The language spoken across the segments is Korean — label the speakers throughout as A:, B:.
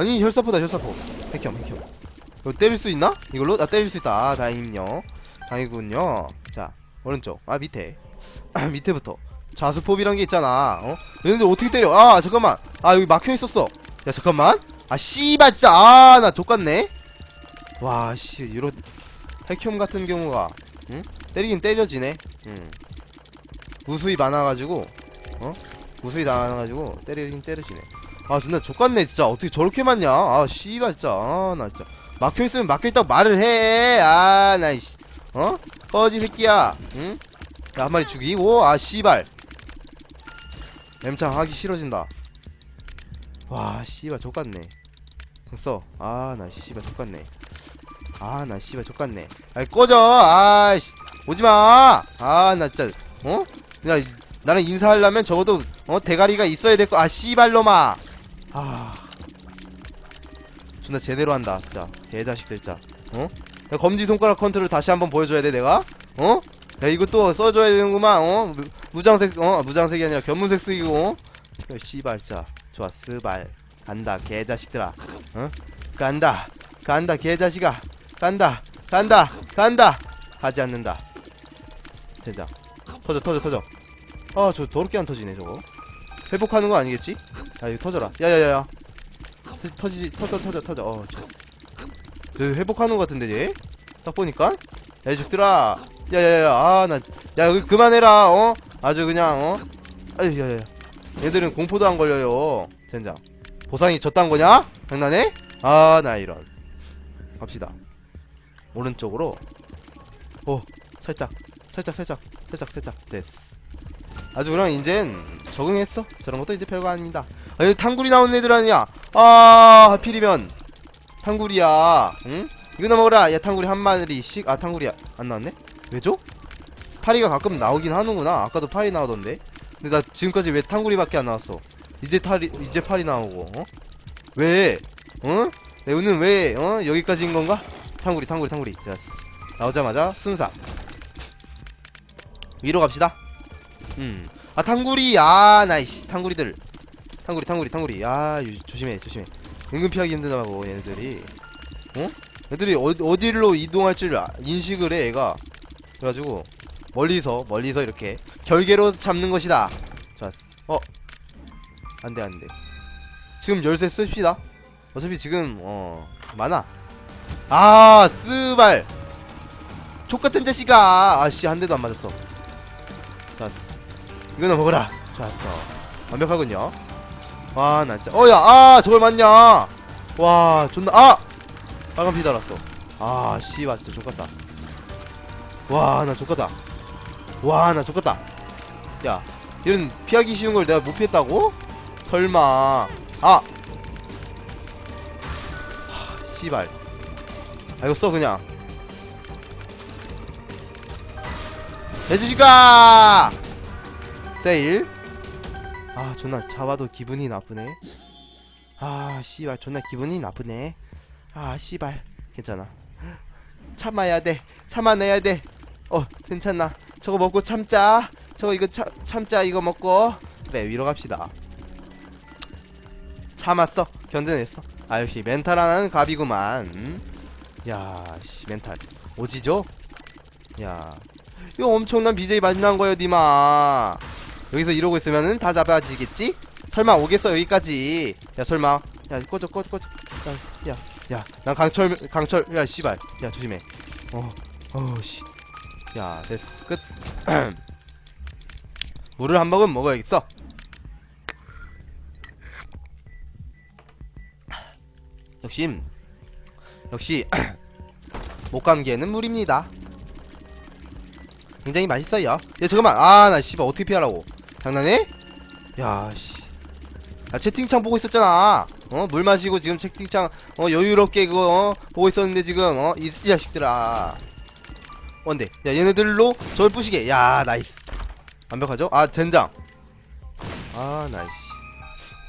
A: 아니 혈사포다 혈사포. 핵혐 핵혐 이거 때릴 수 있나? 이걸로? 나 때릴 수 있다. 아, 다행이군요. 다행이군요. 자 오른쪽. 아 밑에. 밑에부터. 자수포비란 게 있잖아. 어? 얘네들 어떻게 때려? 아 잠깐만. 아 여기 막혀있었어. 야 잠깐만. 아 씨발 진짜. 아나 족같네. 와씨 이런 핵혐 같은 경우가 응? 때리긴 때려지네. 응. 무수히 많아가지고 어? 무수히 많아가지고 때리긴 때려지네 아 존나 족같네 진짜. 어떻게 저렇게 많냐? 아 씨발 진짜. 아 나 진짜. 막혀있으면 막혀있다고 말을 해아나 이씨. 어? 꺼지 새끼야. 응? 야, 한 마리 죽이고 아 씨발. 엠창 하기 싫어진다. 와 씨발 족같네. 써 아 나 씨발 족같네. 아 나 씨발 족같네. 아이 꺼져. 아이씨. 오지마. 아 나 진짜 어? 야 나랑 인사하려면 적어도 어 대가리가 있어야 될 거. 아 씨발놈아 아. 존나 제대로 한다 진짜. 개자식들 진짜. 어? 야, 검지 손가락 컨트롤 다시 한번 보여줘야 돼 내가? 어? 야 이거 또 써줘야 되는구만 어? 무, 무장색 어 무장색이 아니라 견문색 쓰이고 어? 야, 씨발 진짜. 좋아 스발. 간다 개자식들아. 어? 간다 간다 개자식아. 간다 간다 간다. 가지 않는다. 된장. 터져 터져 터져. 아 저 더럽게 안 터지네 저거 회복하는 거 아니겠지? 야 이거 터져라 야야야야 터- 터지지 터져 터져 터져 어 저. 저 회복하는 거 같은데 얘? 딱 보니까 야 이 죽들아 야야야 아 나 야 여기 그만해라 어? 아주 그냥 어? 아유 야야야 얘들은 공포도 안 걸려요 젠장 보상이 저딴 거냐? 장난해? 아 나 이런 갑시다 오른쪽으로 오 살짝 살짝 살짝 살짝 살짝 됐어 아주 그럼 이젠 적응했어 저런 것도 이제 별거 아닙니다 아 여기 탕구리 나온 애들 아니야 아 하필이면 탕구리야 응? 이거나 먹어라 야 탕구리 한 마리씩 아 탕구리야 안 나왔네? 왜죠? 파리가 가끔 나오긴 하는구나 아까도 파리 나오던데 근데 나 지금까지 왜 탕구리밖에 안 나왔어 이제 타리 이제 파리 나오고 어? 왜? 어? 내 오늘 왜 어? 여기까지인 건가? 탕구리 탕구리 탕구리 자, 나오자마자 순삭 위로 갑시다 음 아 탕구리 아 나이씨. 탕구리들. 탕구리 탕구리 탕구리. 아 유- 조심해 조심해. 은근 피하기 힘들다고 얘네들이. 어? 애들이 어디, 어디로 이동할 줄 아- 인식을 해 애가. 그래가지고 멀리서 멀리서 이렇게 결계로 잡는 것이다. 좋았어? 어 안돼 안돼. 지금 열쇠 씁시다. 어차피 지금 어 많아. 아 스발. 족같은 자식아. 아씨 한 대도 안 맞았어. 좋았어 이거나 먹어라. 좋았어. 완벽하군요. 와나 진짜 어야 아 저걸 맞냐? 와 존나 아! 빨간 피 달았어 아 씨발 진짜 족같다. 와나 족같다. 와나 족같다. 야 이런 피하기 쉬운 걸 내가 못 피했다고? 설마. 아! 하, 씨발. 아 이거 써 그냥. 해주시까 세일. 아 존나 잡아도 기분이 나쁘네. 아 씨발 존나 기분이 나쁘네. 아 씨발. 괜찮아. 참아야 돼. 참아내야 돼어 괜찮나? 저거 먹고 참자. 저거 이거 참, 참자. 이거 먹고. 그래 위로 갑시다. 참았어. 견뎌냈어. 아 역시 멘탈 하나는 갑이구만. 음? 야씨 멘탈. 오지죠? 야. 이거 엄청난 BJ 만난 거예요 니마 여기서 이러고 있으면은 다 잡아지겠지? 설마 오겠어 여기까지? 야 설마. 야 꺼져 꺼져 꺼져. 야 야 난 강철 강철 야 씨발. 야 조심해. 어 어씨 야 됐어. 끝. 물을 한 모금 먹어야겠어. 역시 역시 목감기에는 물입니다. 굉장히 맛있어요. 야 잠깐만. 아나 씨발 어떻게 피하라고 장난해? 야씨 아 채팅창 보고 있었잖아 어? 물 마시고 지금 채팅창 어 여유롭게 그거 어? 보고 있었는데 지금 어? 이, 이 자식들아 원대 야 얘네들로 저를 부시게 야 나이스 완벽하죠? 아 젠장 아 나이스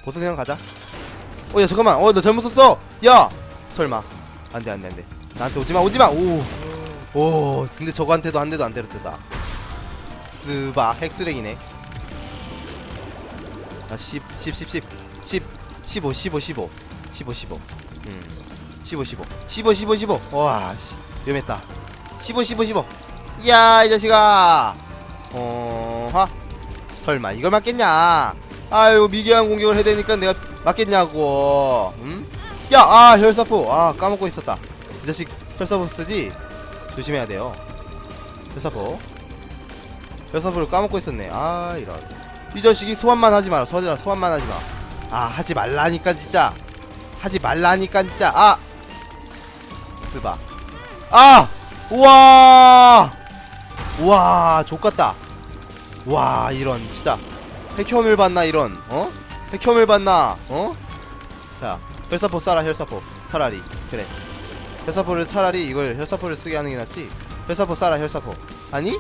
A: 보스 그냥 가자 어 야 잠깐만 어 나 잘못 썼어 야 설마 안돼 안돼 안돼 나한테 오지마 오지마 오 오, 근데 저거한테도 한 대도 안 때렸다. 스바, 핵쓰레기네. 아, 10, 10, 10, 10, 10, 15, 15, 15, 15 15 음. 15 15 15 15 15 와 씨, 위험했다. 15 15 15 이야 이 자식아. 어하 설마 이걸 맞겠냐? 아유 미개한 공격을 해야 되니까 내가 맞겠냐고. 음? 야 아 혈사포. 아 까먹고 있었다. 이 자식 혈사포 쓰지? 조심해야 돼요. 혈사포. 혈사포를 까먹고 있었네. 아 이런 이 자식이 소환만 하지 마라. 소환 소환만 하지 마아 하지 말라니까 진짜. 하지 말라니까 진짜. 아! 스바 아! 우와! 우와 족같다. 와 이런 진짜. 핵혐을 받나 이런 어? 핵혐을 받나 어 자 혈사포 쏴라 혈사포. 차라리. 그래. 혈사포를 차라리 이걸 혈사포를 쓰게 하는 게 낫지. 혈사포 쏴라 혈사포. 아니?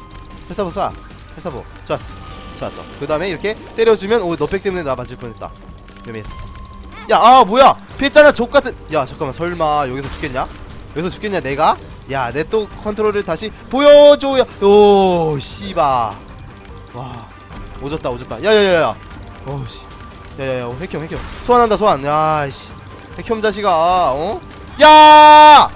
A: 혈사포 쏴. 혈사포. 좋았어 좋았어. 그 다음에 이렇게 때려주면 오 너백 때문에 나 맞을 뻔했다. 위험했어 야아 뭐야! 피했잖아 족같은 야 잠깐만 설마 여기서 죽겠냐? 여기서 죽겠냐 내가? 야 내 또 컨트롤을 다시 보여줘요. 오 씨바. 와 오졌다 오졌다. 야야야야. 어씨. 야야야 핵혐 핵혐 소환한다 소환. 야씨. 핵혐 자식아 어? 야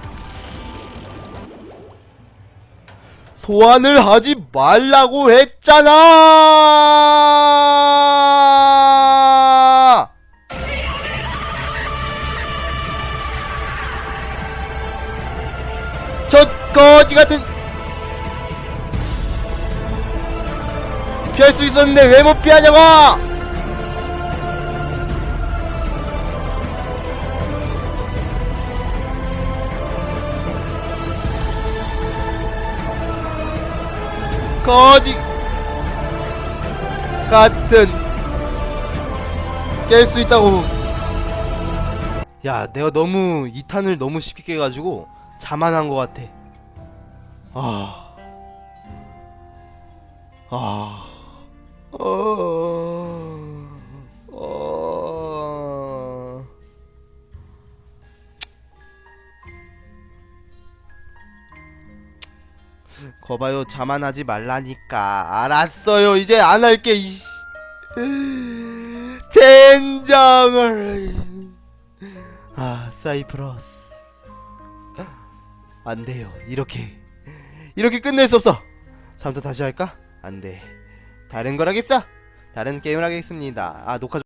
A: 소환을 하지 말라고 했잖아 저 거지 같은 피할 수 있었는데 왜 못 피하냐고! 거지 같은 깰 수 있다고 야 내가 너무 2탄을 너무 쉽게 깨가지고 자만한 것 같아. 아. 아, 어, 어. 거봐요, 자만하지 말라니까. 알았어요, 이제 안 할게, 이씨. 젠장을. 아, 사이프러스. 안 돼요, 이렇게. 이렇게 끝낼 수 없어. 3터 다시 할까? 안 돼. 다른 걸 하겠어. 다른 게임을 하겠습니다. 아, 녹화 좀